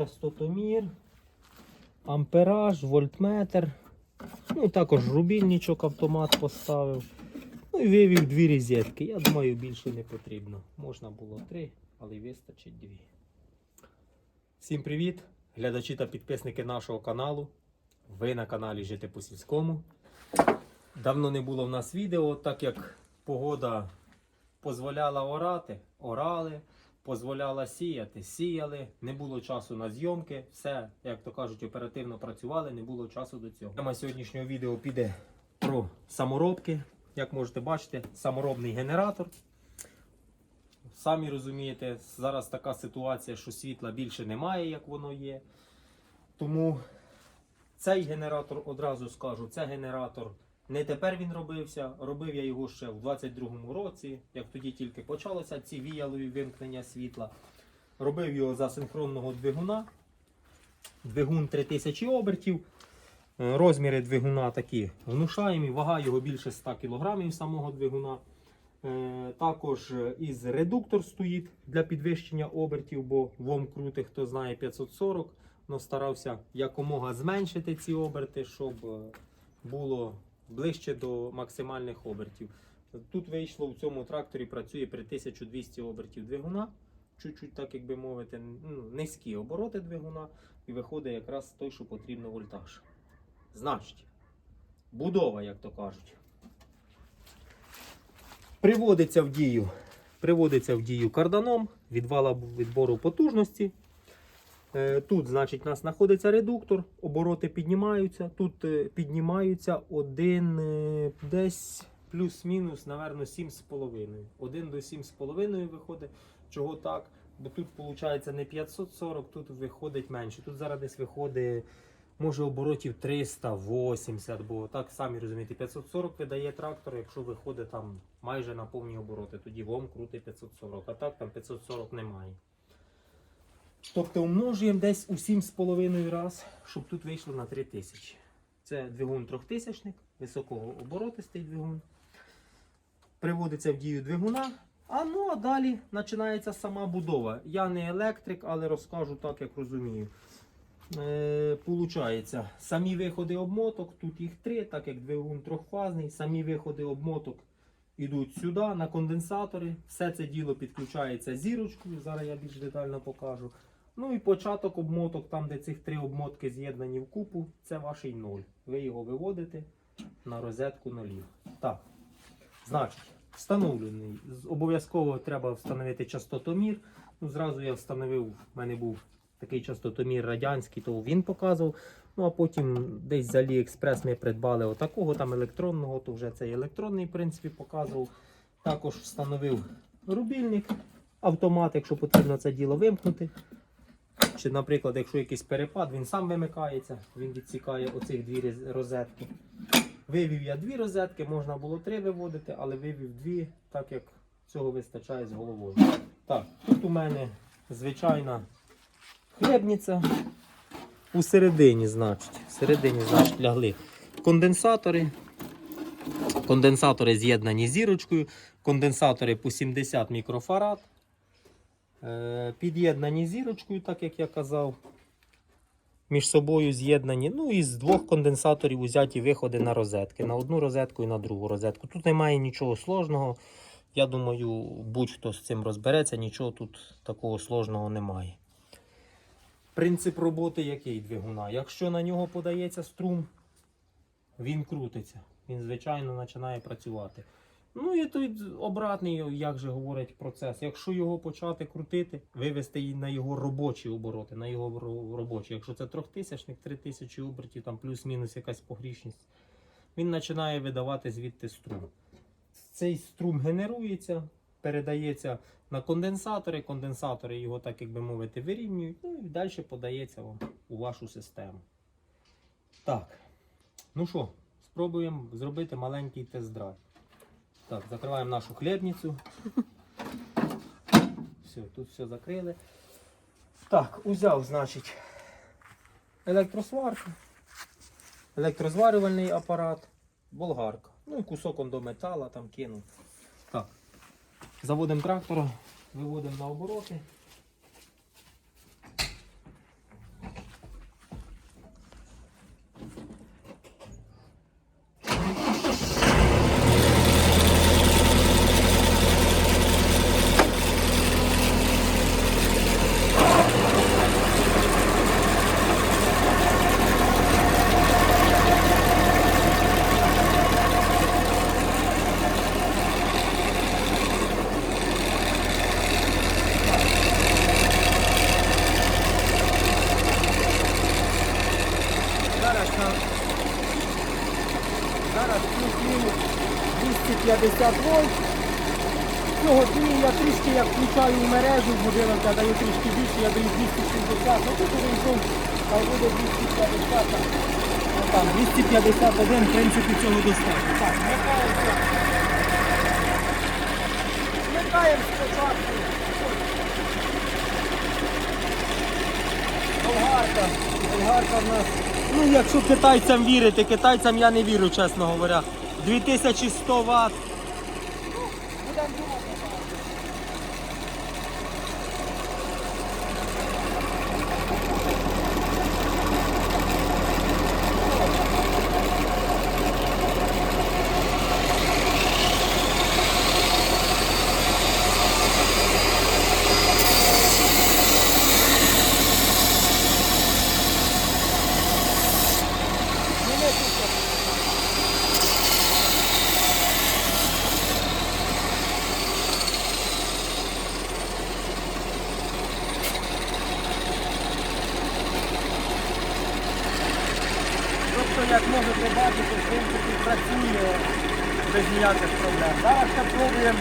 частотомір, ампераж, вольтметр. Ну, також рубільничок автомат поставив. Ну і вивів дві розетки. Я думаю, більше не потрібно. Можна було три, але вистачить дві. Всім привіт, глядачі та підписники нашого каналу. Ви на каналі Жити по сільському. Давно не було в нас відео, так як погода дозволяла орати, орали, дозволяла сіяти, сіяли, не було часу на зйомки, все, як то кажуть, оперативно працювали, не було часу до цього. Тема сьогоднішнього відео піде про саморобки. Як можете бачити, саморобний генератор. Самі розумієте, зараз така ситуація, що світла більше немає, як воно є. Тому цей генератор, одразу скажу, це генератор не тепер він робився. Робив я його ще в 22-му році, як тоді тільки почалися ці віялові вимкнення світла. Робив його за синхронного двигуна. Двигун 3000 обертів. Е, Розміри двигуна такі внушаємі, вага його більше 100 кг самого двигуна. Е, Також е, із редуктор стоїть для підвищення обертів, бо ВОМ крутий, хто знає 540. Но старався якомога зменшити ці оберти, щоб було ближче до максимальних обертів. Тут вийшло в цьому тракторі, працює при 1200 обертів двигуна. Чуть-чуть, так як би мовити, ну, низькі обороти двигуна, і виходить якраз той, що потрібно вольтаж. Значить, будова, як то кажуть. Приводиться в дію, приводиться в дію карданом від вала відбору потужності. Е, Тут, значить, у нас знаходиться редуктор, обороти піднімаються. Тут е, піднімаються один е, десь плюс-мінус, напевно, 7,5. Один до 7,5 виходить. Чого так? Бо тут виходить не 540, тут виходить менше. Тут зараз десь виходить, може, оборотів 380, бо так самі розумієте, 540 видає трактор, якщо виходить там майже на повні обороти, тоді ВОМ крутить 540, а так там 540 немає. Тобто умножуємо десь у 7,5 раз, щоб тут вийшло на 3000. Це двигун трьохтисячник, високого оборотистий двигун. Приводиться в дію двигуна. А ну а далі починається сама будова. Я не електрик, але розкажу так, як розумію. Е, Получається, самі виходи обмоток, тут їх три, так як двигун трьохфазний, самі виходи обмоток йдуть сюди на конденсатори. Все це діло підключається зірочкою. Зараз я більш детально покажу. Ну і початок обмоток, там, де цих три обмотки з'єднані в купу, це ваш ноль. Ви його виводите на розетку нулів. Так. Значить, встановлений. Обов'язково треба встановити частотомір. Ну, зразу я встановив, в мене був такий частотомір радянський, то він показував. Ну а потім десь з Aliexpress ми придбали отакого там електронного, то вже цей електронний, в принципі, показував. Також встановив рубільник, автомат, якщо потрібно це діло вимкнути. Чи, наприклад, якщо якийсь перепад, він сам вимикається, він відсікає оцих дві розетки. Вивів я дві розетки, можна було три виводити, але вивів дві, так як цього вистачає з головою. Так, тут у мене звичайна хлебниця. У середині, значить, середині, значить, лягли конденсатори. Конденсатори з'єднані зірочкою, конденсатори по 70 мікрофарад. Е, Під'єднані зірочкою, так як я казав. Між собою з'єднані. Ну і з двох конденсаторів узяті виходи на розетки. На одну розетку і на другу розетку. Тут немає нічого сложного. Я думаю, будь-хто з цим розбереться, нічого тут такого сложного немає. Принцип роботи який двигуна? Якщо на нього подається струм, він крутиться. Він, звичайно, починає працювати. Ну і той обратний, як же говорить процес. Якщо його почати крутити, вивести її на його робочі обороти, на його робочі. Якщо це трьохтисячник, три тисячі обертів, там плюс-мінус якась погрішність, він починає видавати звідти струм. Цей струм генерується, передається на конденсатори. Конденсатори його, так як би мовити, вирівнюють, ну і далі подається вам у вашу систему. Так, ну що, спробуємо зробити маленький тест-драйв. Так, закриваємо нашу хлібницю. Все, тут все закрили. Так, узяв, значить, електросварку, електрозварювальний апарат, болгарка. Ну і кусок до метала там кинув. Так. Заводимо трактора, виводимо на обороти. 250 вольт. Цього дні я трішки як включаю в мережу, будинок я даю трішки більше, я даю 260, ну тут уже йшов, а буде 250. так. Ну, Там 251, в принципі, цього достатньо. Так, вмикається. Вмикаємо спочатку. Болгарка. Болгарка в нас. Ну, якщо китайцям вірити, китайцям я не вірю, чесно говоря. 2100 Вт. Будемо думати. Ну, не тут. Тобто, як можете бачити, в принципі, працює без ніяких проблем. Зараз ще пробуємо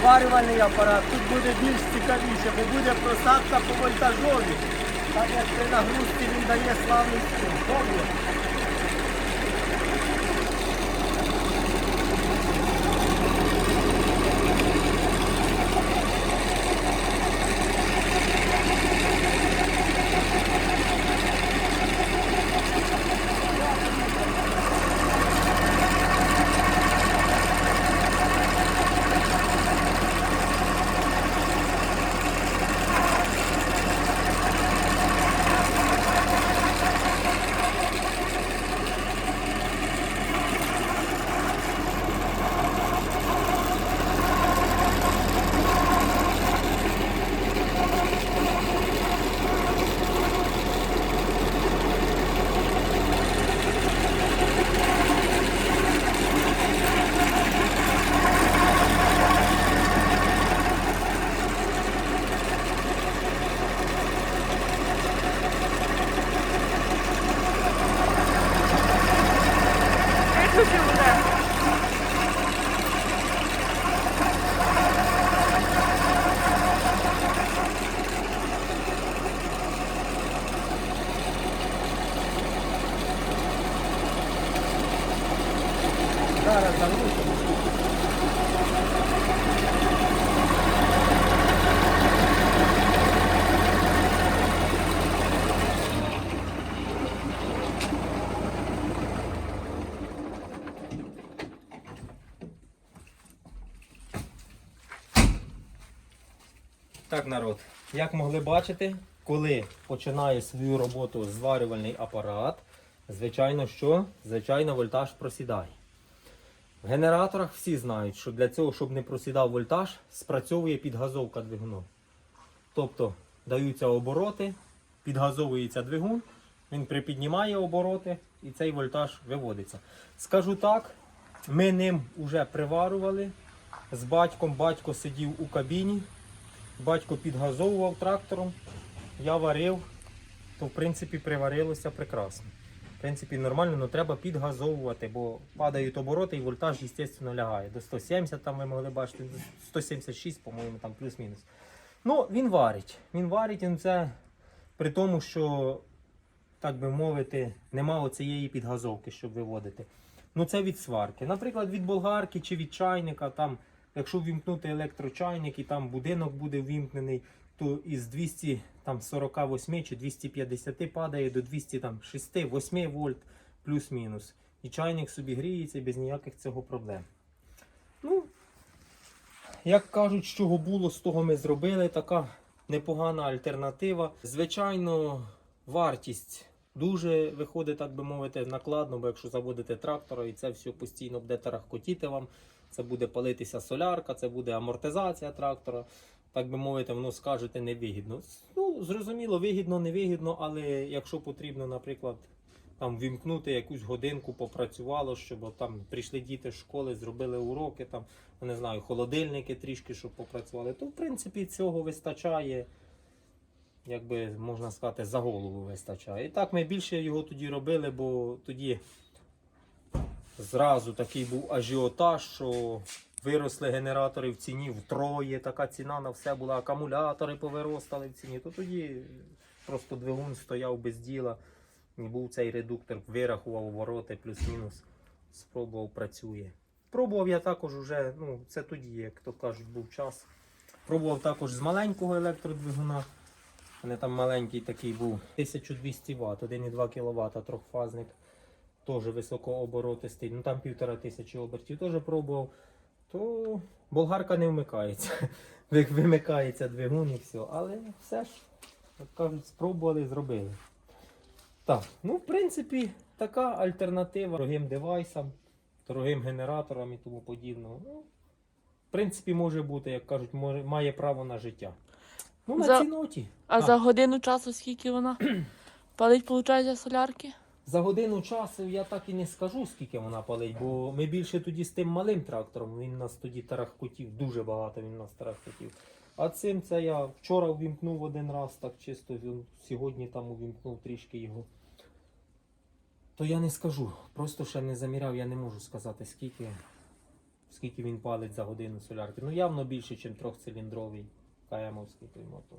зварювальний апарат. Тут буде більш цікавіше, бо буде просадка по вольтажові. Так як при нагрузці він дає славний струм. Пробуємо. Виключи вже. Зараз заглушимо. Так, народ, як могли бачити, коли починає свою роботу зварювальний апарат, звичайно, що? Звичайно, вольтаж просідає. В генераторах всі знають, що для цього, щоб не просідав вольтаж, спрацьовує підгазовка двигуну. Тобто даються обороти, підгазовується двигун, він припіднімає обороти і цей вольтаж виводиться. Скажу так, ми ним вже приварювали з батьком. Батько сидів у кабіні, батько підгазовував трактором, я варив, то в принципі приварилося прекрасно. Принципі, нормально, але треба підгазовувати, бо падають обороти і вольтаж, звісно, лягає. До 170 там ви могли бачити, 176, по-моєму, там плюс-мінус. Ну, він варить. Він варить, і це при тому, що, так би мовити, нема оцієї підгазовки, щоб виводити. Ну, це від сварки. Наприклад, від болгарки чи від чайника, там, якщо ввімкнути електрочайник і там будинок буде ввімкнений, то із 248 чи 250 падає до 206-8 вольт плюс-мінус. І чайник собі гріється без ніяких цього проблем. Ну, як кажуть, з чого було, з того ми зробили. Така непогана альтернатива. Звичайно, вартість дуже виходить, так би мовити, накладно, бо якщо заводите трактора і це все постійно буде тарахкотіти вам, це буде палитися солярка, це буде амортизація трактора. Так би мовити, воно скажете невигідно. Ну, зрозуміло, вигідно, невигідно, але якщо потрібно, наприклад, там вімкнути якусь годинку, попрацювало, щоб там прийшли діти з школи, зробили уроки, там, не знаю, холодильники трішки, щоб попрацювали, то в принципі цього вистачає, як би можна сказати, за голову вистачає. І так ми більше його тоді робили, бо тоді Зразу такий був ажіотаж, що виросли генератори в ціні втроє, така ціна на все була, акумулятори повиростали в ціні. То тоді просто двигун стояв без діла. І був цей редуктор, вирахував обороти, плюс-мінус. Спробував, працює. Пробував я також уже, ну, це тоді, як то кажуть, був час. Пробував також з маленького електродвигуна. Мене там маленький такий був 1200 Вт, 1,2 кВт трьохфазник. Теж високооборотистий. Ну там півтора тисячі обертів теж пробував. То болгарка не вмикається. Ви- Вимикається двигун і все. Але все ж, як кажуть, спробували, зробили. Так, ну в принципі, така альтернатива дорогим девайсам, дорогим генераторам і тому подібного. Ну, в принципі, може бути, як кажуть, може, має право на життя. Ну, на За- цій ноті. А А. за годину часу скільки вона палить, виходить, солярки? За годину часу я так і не скажу, скільки вона палить, бо ми більше тоді з тим малим трактором, він нас тоді тарахкотів, дуже багато він нас тарахкотів. А цим це я вчора увімкнув один раз, так чисто сьогодні там увімкнув трішки його. То я не скажу, просто ще не заміряв, я не можу сказати, скільки, скільки він палить за годину солярки. Ну явно більше, ніж трьохциліндровий КМовський той мотор.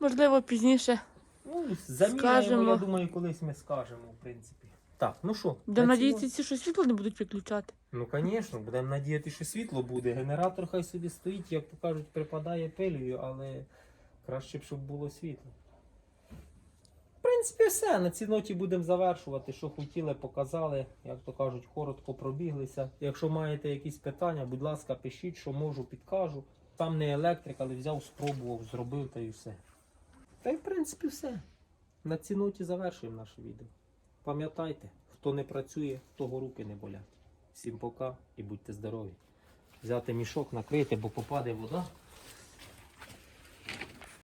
Можливо, пізніше. Ну, заміряємо, Скажемо. я думаю, колись ми скажемо, в принципі. Так, ну що? Будемо на цьому- надіятися, що світло не будуть виключати. Ну, звісно, будемо надіяти, що світло буде. Генератор хай собі стоїть, як то кажуть, припадає пилею, але краще б, щоб було світло. В принципі, все. На цій ноті будемо завершувати. Що хотіли, показали. Як то кажуть, коротко пробіглися. Якщо маєте якісь питання, будь ласка, пишіть, що можу, підкажу. Там не електрик, але взяв, спробував, зробив та і все. Та й в принципі все. На цій ноті завершуємо наше відео. Пам'ятайте, хто не працює, того руки не болять. Всім пока і будьте здорові. Взяти мішок, накрити, бо попаде вода.